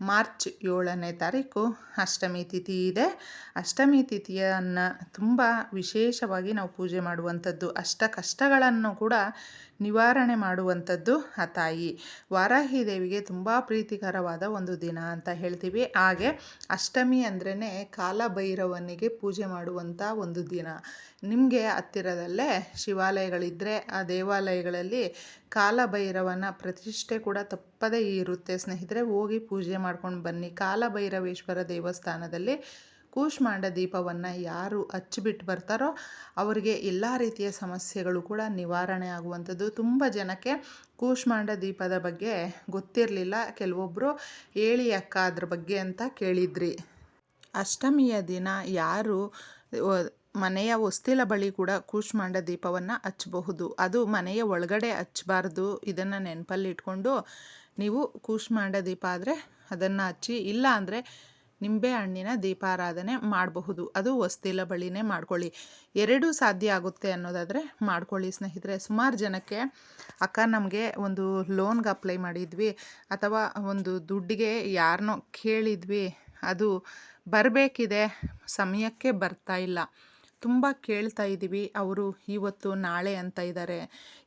March ಏಳನೇ ತಾರೀಕು ಅಷ್ಟಮಿ ತಿಥಿ ಇದೆ. ಅಷ್ಟಮಿ ತಿಥಿಯನ್ನು ತುಂಬ ವಿಶೇಷವಾಗಿ ನಾವು ಪೂಜೆ ಮಾಡುವಂಥದ್ದು, ಅಷ್ಟ ಕಷ್ಟಗಳನ್ನು ಕೂಡ ನಿವಾರಣೆ ಮಾಡುವಂಥದ್ದು ಆ ತಾಯಿ. ವಾರಾಹಿ ದೇವಿಗೆ ತುಂಬ ಪ್ರೀತಿಕರವಾದ ಒಂದು ದಿನ ಅಂತ ಹೇಳ್ತೀವಿ. ಹಾಗೆ ಅಷ್ಟಮಿ ಅಂದ್ರೇ ಕಾಲಭೈರವನಿಗೆ ಪೂಜೆ ಮಾಡುವಂಥ ಒಂದು ದಿನ. ನಿಮಗೆ ಹತ್ತಿರದಲ್ಲೇ ಶಿವಾಲಯಗಳಿದ್ದರೆ ಆ ದೇವಾಲಯಗಳಲ್ಲಿ ಕಾಲಭೈರವನ ಪ್ರತಿಷ್ಠೆ ಕೂಡ ತಪ್ಪದೇ ಇರುತ್ತೆ ಸ್ನೇಹಿತರೆ. ಹೋಗಿ ಪೂಜೆ ಮಾಡ್ಕೊಂಡು ಬನ್ನಿ. ಕಾಲಭೈರವೇಶ್ವರ ದೇವಸ್ಥಾನದಲ್ಲಿ ಕೂಷ್ಮಾಂಡ ದೀಪವನ್ನು ಯಾರು ಹಚ್ಚಿಬಿಟ್ಟು ಬರ್ತಾರೋ ಅವರಿಗೆ ಎಲ್ಲ ರೀತಿಯ ಸಮಸ್ಯೆಗಳು ಕೂಡ ನಿವಾರಣೆ ಆಗುವಂಥದ್ದು. ತುಂಬ ಜನಕ್ಕೆ ಕೂಷ್ಮಾಂಡ ದೀಪದ ಬಗ್ಗೆ ಗೊತ್ತಿರಲಿಲ್ಲ. ಕೆಲವೊಬ್ಬರು ಹೇಳಿ ಅಕ್ಕ ಅದ್ರ ಬಗ್ಗೆ ಅಂತ ಕೇಳಿದ್ರಿ. ಅಷ್ಟಮಿಯ ದಿನ ಯಾರು ಮನೆಯ ಹೊಸ್ತಿಲ ಬಳಿ ಕೂಡ ಕೂಷ್ಮಾಂಡ ದೀಪವನ್ನು ಹಚ್ಚಬಹುದು ಅದು ಮನೆಯ ಒಳಗಡೆ ಹಚ್ಚಬಾರ್ದು ಇದನ್ನು ನೆನಪಲ್ಲಿ ಇಟ್ಕೊಂಡು ನೀವು ಕೂಶ್ಮಾಂಡ ದೀಪ ಆದರೆ ಅದನ್ನು ಹಚ್ಚಿ, ಇಲ್ಲ ಅಂದರೆ ನಿಂಬೆ ಹಣ್ಣಿನ ದೀಪಾರಾಧನೆ ಮಾಡಬಹುದು. ಅದು ವಸ್ತಿಲ ಬಳಿನೇ ಮಾಡ್ಕೊಳ್ಳಿ. ಎರಡೂ ಸಾಧ್ಯ ಆಗುತ್ತೆ ಅನ್ನೋದಾದರೆ ಮಾಡ್ಕೊಳ್ಳಿ ಸ್ನೇಹಿತರೆ. ಸುಮಾರು ಜನಕ್ಕೆ ಅಕ್ಕ ನಮಗೆ ಒಂದು ಲೋನ್ಗೆ ಅಪ್ಲೈ ಮಾಡಿದ್ವಿ. ಅಥವಾ ಒಂದು ದುಡ್ಡಿಗೆ ಯಾರನ್ನೋ ಕೇಳಿದ್ವಿ. ಅದು ಬರಬೇಕಿದೆ. ಸಮಯಕ್ಕೆ ಬರ್ತಾ ಇಲ್ಲ. ತುಂಬ ಕೇಳ್ತಾ ಇದ್ದೀವಿ ಅವರು ಇವತ್ತು ನಾಳೆ ಅಂತ ಇದ್ದಾರೆ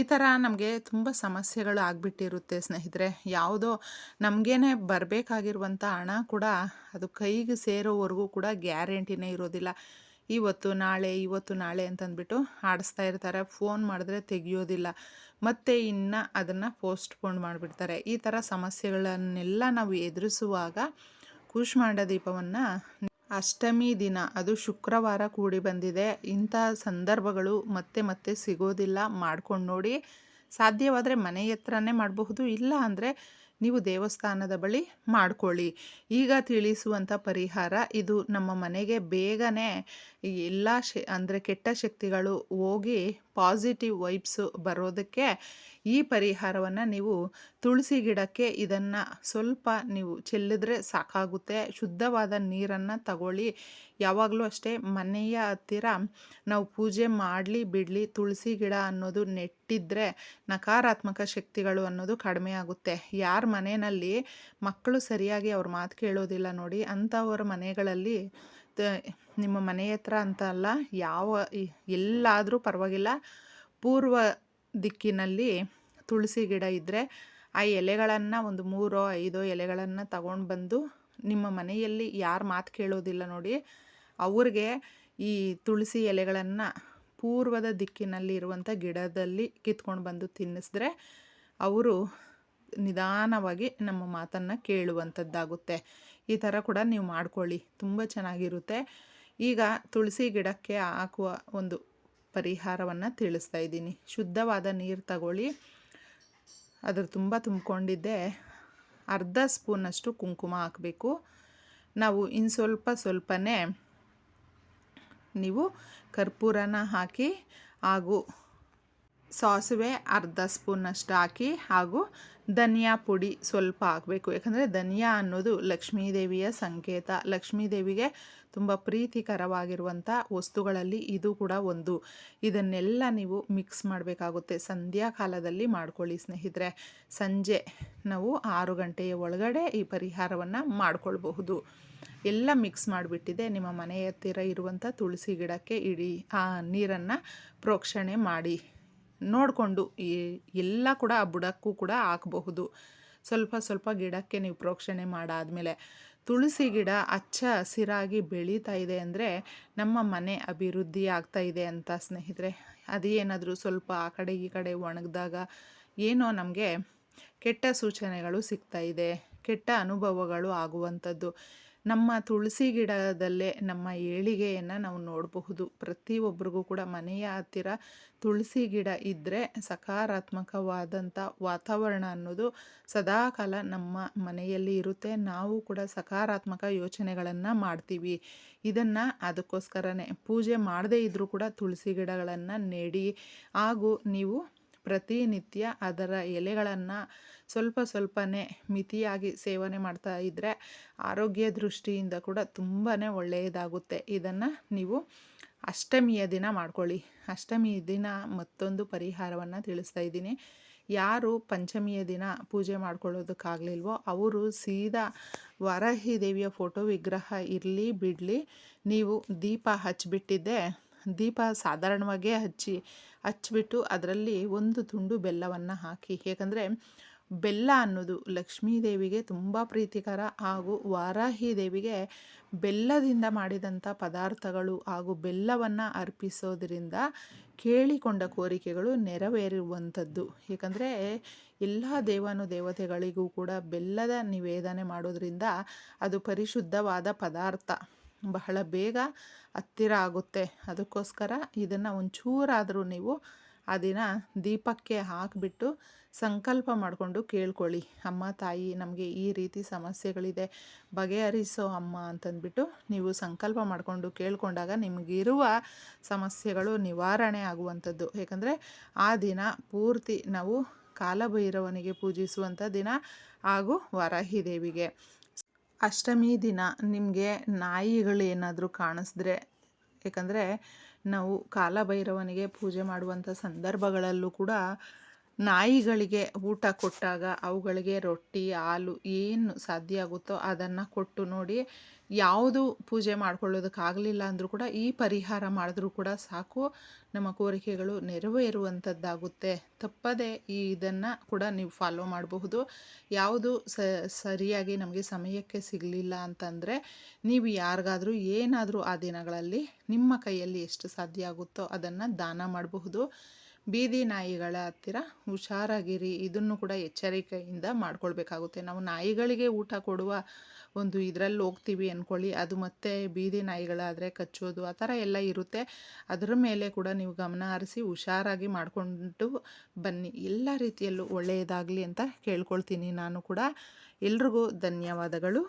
ಈ ಥರ ನಮಗೆ ತುಂಬ ಸಮಸ್ಯೆಗಳು ಆಗಿಬಿಟ್ಟಿರುತ್ತೆ ಸ್ನೇಹಿತರೆ. ಯಾವುದೋ ನಮಗೇನೆ ಬರಬೇಕಾಗಿರುವಂಥ ಹಣ ಕೂಡ ಅದು ಕೈಗೆ ಸೇರೋವರೆಗೂ ಕೂಡ ಗ್ಯಾರಂಟಿನೇ ಇರೋದಿಲ್ಲ. ಇವತ್ತು ನಾಳೆ ಇವತ್ತು ನಾಳೆ ಅಂತಂದ್ಬಿಟ್ಟು ಆಡಿಸ್ತಾ ಇರ್ತಾರೆ. ಫೋನ್ ಮಾಡಿದ್ರೆ ತೆಗಿಯೋದಿಲ್ಲ. ಮತ್ತು ಇನ್ನು ಅದನ್ನು ಪೋಸ್ಟ್ಪೋನ್ ಮಾಡಿಬಿಡ್ತಾರೆ. ಈ ಥರ ಸಮಸ್ಯೆಗಳನ್ನೆಲ್ಲ ನಾವು ಎದುರಿಸುವಾಗ ಕೂಷ್ಮಾಂಡ ದೀಪವನ್ನು ಅಷ್ಟಮಿ ದಿನ, ಅದು ಶುಕ್ರವಾರ ಕೂಡಿ ಬಂದಿದೆ. ಇಂಥ ಸಂದರ್ಭಗಳು ಮತ್ತೆ ಮತ್ತೆ ಸಿಗೋದಿಲ್ಲ. ಮಾಡ್ಕೊಂಡು ನೋಡಿ. ಸಾಧ್ಯವಾದರೆ ಮನೆ ಹತ್ರನೇ ಮಾಡಬಹುದು. ಇಲ್ಲ ಅಂದರೆ ನೀವು ದೇವಸ್ಥಾನದ ಬಳಿ ಮಾಡ್ಕೊಳ್ಳಿ. ಈಗ ತಿಳಿಸುವಂಥ ಪರಿಹಾರ ಇದು ನಮ್ಮ ಮನೆಗೆ ಬೇಗನೆ ಎಲ್ಲ ಶ ಅಂದರೆ ಕೆಟ್ಟ ಶಕ್ತಿಗಳು ಹೋಗಿ ಪಾಸಿಟಿವ್ ವೈಬ್ಸು ಬರೋದಕ್ಕೆ ಈ ಪರಿಹಾರವನ್ನು ನೀವು ತುಳಸಿ ಗಿಡಕ್ಕೆ ಇದನ್ನು ಸ್ವಲ್ಪ ನೀವು ಚೆಲ್ಲಿದ್ರೆ ಸಾಕಾಗುತ್ತೆ. ಶುದ್ಧವಾದ ನೀರನ್ನು ತಗೊಳ್ಳಿ. ಯಾವಾಗಲೂ ಅಷ್ಟೇ ಮನೆಯ ಹತ್ತಿರ ನಾವು ಪೂಜೆ ಮಾಡಲಿ ಬಿಡಲಿ ತುಳಸಿ ಗಿಡ ಅನ್ನೋದು ನೆಟ್ಟಿದ್ರೆ ನಕಾರಾತ್ಮಕ ಶಕ್ತಿಗಳು ಅನ್ನೋದು ಕಡಿಮೆ ಆಗುತ್ತೆ. ಯಾರ ಮನೆಯಲ್ಲಿ ಮಕ್ಕಳು ಸರಿಯಾಗಿ ಅವ್ರ ಮಾತು ಕೇಳೋದಿಲ್ಲ ನೋಡಿ, ಅಂಥವ್ರ ಮನೆಗಳಲ್ಲಿ ನಿಮ್ಮ ಮನೆ ಹತ್ರ ಅಂತ ಅಲ್ಲ, ಯಾವ ಎಲ್ಲಾದರೂ ಪರವಾಗಿಲ್ಲ. ಪೂರ್ವ ದಿಕ್ಕಿನಲ್ಲಿ ತುಳಸಿ ಗಿಡ ಇದ್ದರೆ ಆ ಎಲೆಗಳನ್ನು ಒಂದು ಮೂರೋ, ಐದೋ ಎಲೆಗಳನ್ನು ತಗೊಂಡು ಬಂದು ನಿಮ್ಮ ಮನೆಯಲ್ಲಿ ಯಾರು ಮಾತು ಕೇಳೋದಿಲ್ಲ ನೋಡಿ, ಅವ್ರಿಗೆ ಈ ತುಳಸಿ ಎಲೆಗಳನ್ನು ಪೂರ್ವದ ದಿಕ್ಕಿನಲ್ಲಿ ಇರುವಂಥ ಗಿಡದಲ್ಲಿ ಕಿತ್ಕೊಂಡು ಬಂದು ತಿನ್ನಿಸಿದ್ರೆ ಅವರು ನಿಧಾನವಾಗಿ ನಮ್ಮ ಮಾತನ್ನು ಕೇಳುವಂಥದ್ದಾಗುತ್ತೆ ಈ ಥರ ಕೂಡ ನೀವು ಮಾಡ್ಕೊಳ್ಳಿ. ತುಂಬ ಚೆನ್ನಾಗಿರುತ್ತೆ. ಈಗ ತುಳಸಿ ಗಿಡಕ್ಕೆ ಹಾಕುವ ಒಂದು ಪರಿಹಾರವನ್ನು ತಿಳಿಸ್ತಾ ಇದ್ದೀನಿ. ಶುದ್ಧವಾದ ನೀರು ತಗೊಳ್ಳಿ. ಅದ್ರ ತುಂಬ ತುಂಬಿಕೊಂಡಿದ್ದೆ. ಅರ್ಧ ಸ್ಪೂನಷ್ಟು ಕುಂಕುಮ ಹಾಕಬೇಕು. ನಾವು ಇನ್ನು ಸ್ವಲ್ಪ ಸ್ವಲ್ಪನೇ ನೀವು ಕರ್ಪೂರನ ಹಾಕಿ ಹಾಗೂ ಸಾಸಿವೆ ಅರ್ಧ ಸ್ಪೂನಷ್ಟು ಹಾಕಿ ಹಾಗೂ ಧನಿಯಾ ಪುಡಿ ಸ್ವಲ್ಪ ಹಾಕಬೇಕು. ಯಾಕಂದರೆ ಧನಿಯಾ ಅನ್ನೋದು ಲಕ್ಷ್ಮೀದೇವಿಯ ಸಂಕೇತ. ಲಕ್ಷ್ಮೀದೇವಿಗೆ ತುಂಬ ಪ್ರೀತಿಕರವಾಗಿರುವಂಥ ವಸ್ತುಗಳಲ್ಲಿ ಇದು ಕೂಡ ಒಂದು. ಇದನ್ನೆಲ್ಲ ನೀವು ಮಿಕ್ಸ್ ಮಾಡಬೇಕಾಗುತ್ತೆ. ಸಂಧ್ಯಾ ಕಾಲದಲ್ಲಿ ಮಾಡ್ಕೊಳ್ಳಿ ಸ್ನೇಹಿತರೆ. ಸಂಜೆ ನಾವು ಆರು ಗಂಟೆಯ ಒಳಗಡೆ ಈ ಪರಿಹಾರವನ್ನು ಮಾಡಿಕೊಳ್ಬಹುದು. ಎಲ್ಲ ಮಿಕ್ಸ್ ಮಾಡಿಬಿಟ್ಟಿದೆ. ನಿಮ್ಮ ಮನೆಯ ಹತ್ತಿರ ಇರುವಂಥ ತುಳಸಿ ಗಿಡಕ್ಕೆ ಇಡೀ ಆ ನೀರನ್ನು ಪ್ರೋಕ್ಷಣೆ ಮಾಡಿ. ನೋಡಿಕೊಂಡು ಎಲ್ಲ ಕೂಡ ಆ ಬುಡಕ್ಕೂ ಕೂಡ ಹಾಕಬಹುದು. ಸ್ವಲ್ಪ ಸ್ವಲ್ಪ ಗಿಡಕ್ಕೆ ನೀವು ಪ್ರೋಕ್ಷಣೆ ಮಾಡಾದಮೇಲೆ ತುಳಸಿ ಗಿಡ ಹಚ್ಚ ಹಸಿರಾಗಿ ಬೆಳೀತಾ ಇದೆ ಅಂದರೆ ನಮ್ಮ ಮನೆ ಅಭಿವೃದ್ಧಿ ಆಗ್ತಾ ಇದೆ ಅಂತ ಸ್ನೇಹಿತರೆ. ಅದು ಏನಾದರೂ ಸ್ವಲ್ಪ ಆ ಕಡೆ ಈ ಕಡೆ ಒಣಗಿದಾಗ ಏನೋ ನಮಗೆ ಕೆಟ್ಟ ಸೂಚನೆಗಳು ಸಿಗ್ತಾ ಇದೆ, ಕೆಟ್ಟ ಅನುಭವಗಳು ಆಗುವಂಥದ್ದು. ನಮ್ಮ ತುಳಸಿ ಗಿಡದಲ್ಲೇ ನಮ್ಮ ಏಳಿಗೆಯನ್ನು ನಾವು ನೋಡಬಹುದು. ಪ್ರತಿಯೊಬ್ಬರಿಗೂ ಕೂಡ ಮನೆಯ ಹತ್ತಿರ ತುಳಸಿ ಗಿಡ ಇದ್ದರೆ ಸಕಾರಾತ್ಮಕವಾದಂಥ ವಾತಾವರಣ ಅನ್ನೋದು ಸದಾಕಾಲ ನಮ್ಮ ಮನೆಯಲ್ಲಿ ಇರುತ್ತೆ. ನಾವು ಕೂಡ ಸಕಾರಾತ್ಮಕ ಯೋಚನೆಗಳನ್ನು ಮಾಡ್ತೀವಿ. ಇದನ್ನು ಅದಕ್ಕೋಸ್ಕರನೇ ಪೂಜೆ ಮಾಡದೇ ಇದ್ದರೂ ಕೂಡ ತುಳಸಿ ಗಿಡಗಳನ್ನು ನೆಡಿ. ಹಾಗೂ ನೀವು ಪ್ರತಿನಿತ್ಯ ಅದರ ಎಲೆಗಳನ್ನು ಸ್ವಲ್ಪ ಸ್ವಲ್ಪನೇ ಮಿತಿಯಾಗಿ ಸೇವನೆ ಮಾಡ್ತಾ ಇದ್ದರೆ ಆರೋಗ್ಯ ದೃಷ್ಟಿಯಿಂದ ಕೂಡ ತುಂಬಾ ಒಳ್ಳೆಯದಾಗುತ್ತೆ. ಇದನ್ನು ನೀವು ಅಷ್ಟಮಿಯ ದಿನ ಮಾಡ್ಕೊಳ್ಳಿ. ಅಷ್ಟಮಿಯ ದಿನ ಮತ್ತೊಂದು ಪರಿಹಾರವನ್ನು ತಿಳಿಸ್ತಾ ಇದ್ದೀನಿ. ಯಾರು ಪಂಚಮಿಯ ದಿನ ಪೂಜೆ ಮಾಡ್ಕೊಳ್ಳೋದಕ್ಕಾಗಲಿಲ್ವೋ ಅವರು ಸೀದಾ ವರಹಿ ದೇವಿಯ ಫೋಟೋ ವಿಗ್ರಹ ಇರಲಿ ಬಿಡಲಿ, ನೀವು ದೀಪ ಹಚ್ಚಿಬಿಟ್ಟಿದ್ದೆ ದೀಪ ಸಾಧಾರಣವಾಗೇ ಹಚ್ಚಿ ಹಚ್ಬಿಟ್ಟು ಅದರಲ್ಲಿ ಒಂದು ತುಂಡು ಬೆಲ್ಲವನ್ನು ಹಾಕಿ. ಏಕೆಂದರೆ ಬೆಲ್ಲ ಅನ್ನೋದು ಲಕ್ಷ್ಮೀ ದೇವಿಗೆ ತುಂಬ ಪ್ರೀತಿಕರ ಹಾಗೂ ವಾರಾಹಿ ದೇವಿಗೆ ಬೆಲ್ಲದಿಂದ ಮಾಡಿದಂಥ ಪದಾರ್ಥಗಳು ಹಾಗೂ ಬೆಲ್ಲವನ್ನು ಅರ್ಪಿಸೋದರಿಂದ ಕೇಳಿಕೊಂಡ ಕೋರಿಕೆಗಳು ನೆರವೇರುವಂಥದ್ದು. ಏಕೆಂದರೆ ಎಲ್ಲ ದೇವಾನು ದೇವತೆಗಳಿಗೂ ಕೂಡ ಬೆಲ್ಲದ ನಿವೇದನೆ ಮಾಡೋದ್ರಿಂದ ಅದು ಪರಿಶುದ್ಧವಾದ ಪದಾರ್ಥ. ಬಹಳ ಬೇಗ ಹತ್ತಿರ ಆಗುತ್ತೆ. ಅದಕ್ಕೋಸ್ಕರ ಇದನ್ನು ಒಂಚೂರಾದರೂ ನೀವು ಆ ದಿನ ದೀಪಕ್ಕೆ ಹಾಕಿಬಿಟ್ಟು ಸಂಕಲ್ಪ ಮಾಡಿಕೊಂಡು ಕೇಳ್ಕೊಳ್ಳಿ. ಅಮ್ಮ, ತಾಯಿ, ನಮಗೆ ಈ ರೀತಿ ಸಮಸ್ಯೆಗಳಿದೆ, ಬಗೆಹರಿಸೋ ಅಮ್ಮ ಅಂತಂದ್ಬಿಟ್ಟು ನೀವು ಸಂಕಲ್ಪ ಮಾಡಿಕೊಂಡು ಕೇಳಿಕೊಂಡಾಗ ನಿಮಗಿರುವ ಸಮಸ್ಯೆಗಳು ನಿವಾರಣೆ ಆಗುವಂಥದ್ದು. ಏಕೆಂದರೆ ಆ ದಿನ ಪೂರ್ತಿ ನಾವು ಕಾಲಭೈರವನಿಗೆ ಪೂಜಿಸುವಂಥ ದಿನ ಹಾಗೂ ವರಾಹಿ ದೇವಿಗೆ. ಅಷ್ಟಮಿ ದಿನ ನಿಮಗೆ ನಾಯಿಗಳು ಏನಾದರೂ ಕಾಣಿಸಿದ್ರೆ ಏಕೆಂದರೆ ನಾವು ಕಾಲಭೈರವನಿಗೆ ಪೂಜೆ ಮಾಡುವಂಥ ಸಂದರ್ಭಗಳಲ್ಲೂ ಕೂಡ ನಾಯಿಗಳಿಗೆ ಊಟ ಕೊಟ್ಟಾಗ ಅವುಗಳಿಗೆ ರೊಟ್ಟಿ, ಹಾಲು ಏನು ಸಾಧ್ಯ ಆಗುತ್ತೋ ಅದನ್ನು ಕೊಟ್ಟು ನೋಡಿ ಯಾವುದು ಪೂಜೆ ಮಾಡ್ಕೊಳ್ಳೋದಕ್ಕಾಗಲಿಲ್ಲ ಅಂದರೂ ಕೂಡ ಈ ಪರಿಹಾರ ಮಾಡಿದ್ರೂ ಕೂಡ ಸಾಕು. ನಮ್ಮ ಕೋರಿಕೆಗಳು ನೆರವೇರುವಂಥದ್ದಾಗುತ್ತೆ. ತಪ್ಪದೆ ಈ ಇದನ್ನು ಕೂಡ ನೀವು ಫಾಲೋ ಮಾಡಬಹುದು. ಯಾವುದು ಸರಿಯಾಗಿ ನಮಗೆ ಸಮಯಕ್ಕೆ ಸಿಗಲಿಲ್ಲ ಅಂತಂದರೆ ನೀವು ಯಾರಿಗಾದರೂ ಏನಾದರೂ ಆ ದಿನಗಳಲ್ಲಿ ನಿಮ್ಮ ಕೈಯಲ್ಲಿ ಎಷ್ಟು ಸಾಧ್ಯ ಆಗುತ್ತೋ ಅದನ್ನು ದಾನ ಮಾಡಬಹುದು. ಬೀದಿ ನಾಯಿಗಳ ಹತ್ತಿರ ಹುಷಾರಾಗಿರಿ. ಇದನ್ನು ಕೂಡ ಎಚ್ಚರಿಕೆಯಿಂದ ಮಾಡ್ಕೊಳ್ಬೇಕಾಗುತ್ತೆ. ನಾವು ನಾಯಿಗಳಿಗೆ ಊಟ ಕೊಡುವ ಒಂದು ಇದರಲ್ಲಿ ಹೋಗ್ತೀವಿ ಅಂದ್ಕೊಳ್ಳಿ ಅದು ಮತ್ತೆ ಬೀದಿ ನಾಯಿಗಳಾದರೆ ಕಚ್ಚೋದು ಆ ಥರ ಎಲ್ಲ ಇರುತ್ತೆ. ಅದರ ಮೇಲೆ ಕೂಡ ನೀವು ಗಮನ ಹರಿಸಿ ಹುಷಾರಾಗಿ ಮಾಡಿಕೊಂಡು ಬನ್ನಿ. ಎಲ್ಲ ರೀತಿಯಲ್ಲೂ ಒಳ್ಳೆಯದಾಗಲಿ ಅಂತ ಕೇಳ್ಕೊಳ್ತೀನಿ ನಾನು ಕೂಡ. ಎಲ್ರಿಗೂ ಧನ್ಯವಾದಗಳು.